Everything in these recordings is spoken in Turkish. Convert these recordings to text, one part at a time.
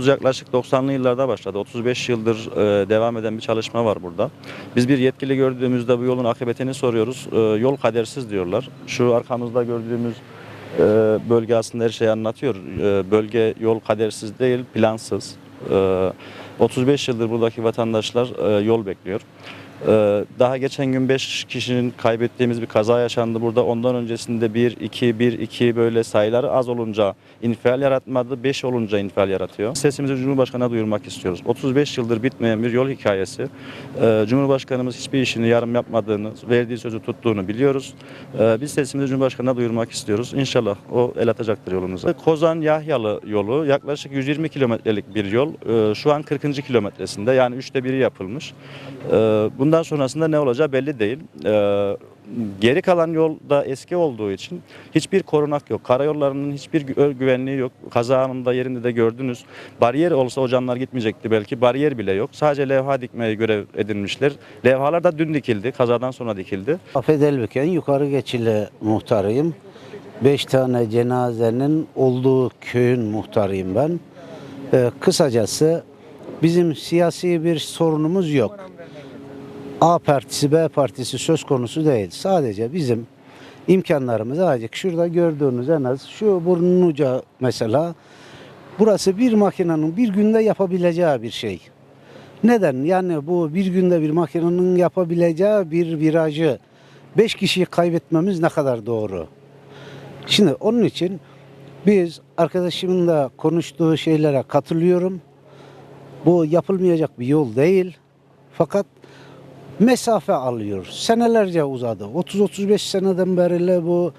Yaklaşık 90'lı yıllarda başladı. 35 yıldır e, devam eden bir çalışma var burada. Biz bir yetkili gördüğümüzde bu yolun akıbetini soruyoruz. E, yol kadersiz diyorlar. Şu arkamızda gördüğümüz e, bölge aslında her şeyi anlatıyor. Bölge yol kadersiz değil, plansız. E, 35 yıldır buradaki vatandaşlar yol bekliyor. Ee, Daha geçen gün 5 kişinin kaybettiğimiz bir kaza yaşandı burada. Ondan öncesinde 1, 2, 1, 2 böyle sayıları az olunca infial yaratmadı. 5 olunca infial yaratıyor. Sesimizi Cumhurbaşkanı'na duyurmak istiyoruz. 35 yıldır bitmeyen bir yol hikayesi. Ee, Cumhurbaşkanımız hiçbir işini yarım yapmadığını, verdiği sözü tuttuğunu biliyoruz. Ee, Biz sesimizi Cumhurbaşkanı'na duyurmak istiyoruz. İnşallah o el atacaktır yolumuza. Kozan Yahyalı yolu yaklaşık 120 kilometrelik bir yol. Şu an 40. kilometresinde yani üçte biri yapılmış. Ee, Bundan sonrasında ne olacağı belli değil. Ee, Geri kalan yol da eski olduğu için hiçbir korunak yok. Karayollarının hiçbir gü- güvenliği yok. Kaza anında yerinde de gördünüz. Bariyer olsa o canlar gitmeyecekti belki. Bariyer bile yok. Sadece levha dikmeye görev edinmişler. Levhalar da dün dikildi. Kazadan sonra dikildi. Afet Elbeken yukarı geçili muhtarıyım. Beş tane cenazenin olduğu köyün muhtarıyım ben. Ee, kısacası bizim siyasi bir sorunumuz yok. A partisi B partisi söz konusu değil. Sadece bizim imkanlarımız azıcık şurada gördüğünüz en az şu burnun ucu mesela burası bir makinenin bir günde yapabileceği bir şey. Neden? Yani bu bir günde bir makinenin yapabileceği bir virajı beş kişiyi kaybetmemiz ne kadar doğru? Şimdi onun için biz arkadaşımın da konuştuğu şeylere katılıyorum. Bu yapılmayacak bir yol değil. Fakat mesafe alıyor. Senelerce uzadı. 30-35 seneden beri bu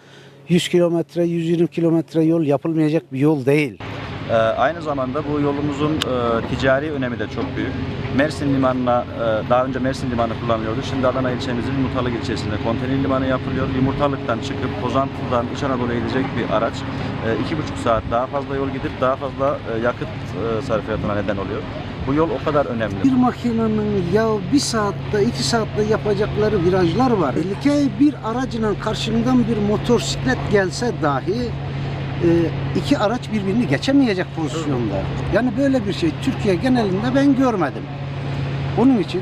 100 kilometre, 120 kilometre yol yapılmayacak bir yol değil. Ee, aynı zamanda bu yolumuzun e, ticari önemi de çok büyük. Mersin Limanı'na, e, daha önce Mersin Limanı kullanılıyordu. Şimdi Adana ilçemizin Yumurtalık ilçesinde konteyner limanı yapılıyor. Yumurtalık'tan çıkıp Kozantı'dan İç Anadolu'ya gidecek bir araç. e, iki buçuk saat daha fazla yol gidip daha fazla e, yakıt e, sarfiyatına neden oluyor. Bu yol o kadar önemli. Bir makinenin ya bir saatte iki saatte yapacakları virajlar var. Tehlike bir aracın karşımdan bir motosiklet gelse dahi e, iki araç birbirini geçemeyecek pozisyonda. Yani böyle bir şey Türkiye genelinde ben görmedim. Onun için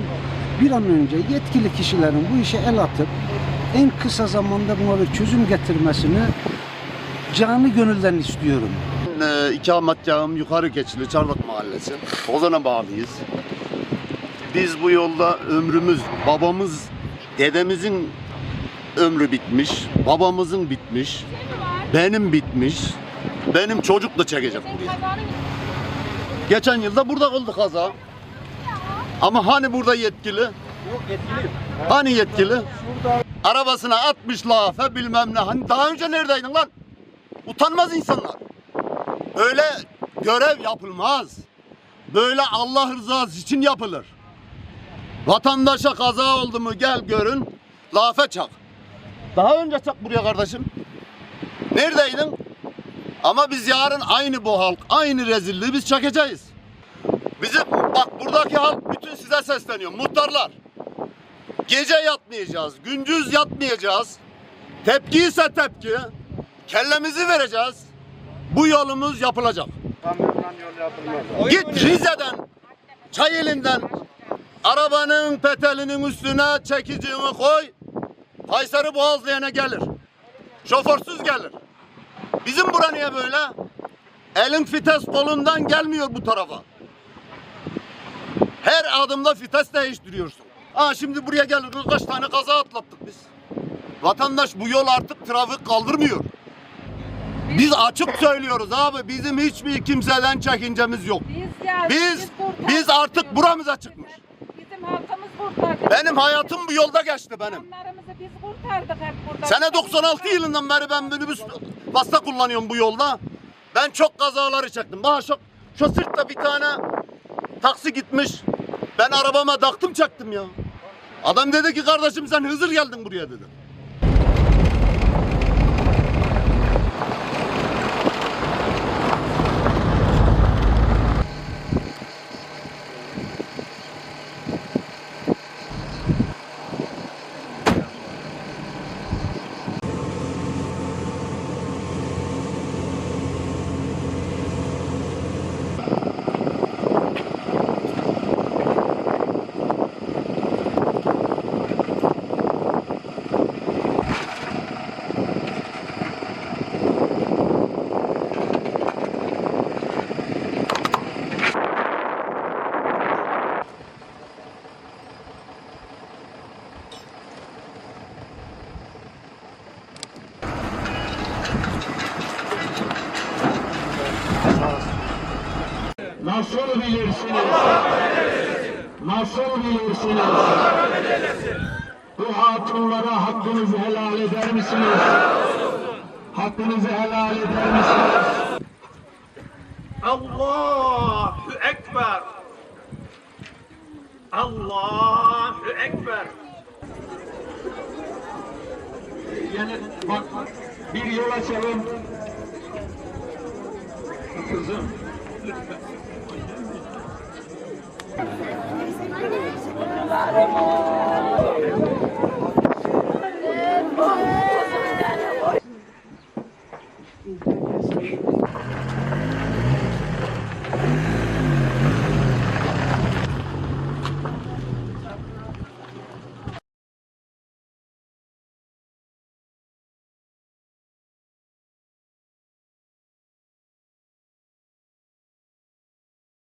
bir an önce yetkili kişilerin bu işe el atıp en kısa zamanda buna bir çözüm getirmesini canı gönülden istiyorum. E, ikametgahım yukarı geçili Çardak Mahallesi. Ozan'a bağlıyız. Biz bu yolda ömrümüz, babamız, dedemizin ömrü bitmiş, babamızın bitmiş, benim bitmiş, benim çocuk da çekecek buraya. Geçen yılda burada oldu kaza. Ama hani burada yetkili? Hani yetkili? Arabasına atmış lafe bilmem ne. Hani daha önce neredeydin lan? Utanmaz insanlar. Öyle görev yapılmaz. Böyle Allah rızası için yapılır. Vatandaşa kaza oldu mu gel görün. Lafe çak. Daha önce çak buraya kardeşim. Neredeydin? Ama biz yarın aynı bu halk, aynı rezilliği biz çekeceğiz. Bizim bak buradaki halk bütün size sesleniyor. Muhtarlar. Gece yatmayacağız, gündüz yatmayacağız. Tepki ise tepki. Kellemizi vereceğiz. Bu yolumuz yapılacak. Git Rize'den, Çayeli'nden arabanın petelinin üstüne çekicini koy. Kayseri Boğazlayan'a gelir. Şoförsüz gelir. Bizim bura niye böyle? Elin fites kolundan gelmiyor bu tarafa. Her adımda fites değiştiriyorsun. Aa şimdi buraya gelir kaç tane kaza atlattık biz. Vatandaş bu yol artık trafik kaldırmıyor. Biz açık söylüyoruz abi bizim hiçbir kimseden çekincemiz yok. Biz ya, Biz artık buramıza çıkmış. Bizim halkımız kurtardı. Benim hayatım bu yolda geçti benim. Canlarımızı biz kurtardık hep burada. Sene 96 yılından beri ben minibüs vasıta kullanıyorum bu yolda. Ben çok kazaları çektim. Bana şu, şu sırtta bir tane taksi gitmiş. Ben arabama taktım çektim ya. Adam dedi ki kardeşim sen Hızır geldin buraya dedi. Nasıl bilirsiniz? Nasıl bilirsiniz? Bu hatunlara hakkınızı helal eder misiniz? Hakkınızı helal eder misiniz? Allahu Ekber. Allahu Ekber. Yani bak bir yol açalım. Kızım. lütfen. Vamos!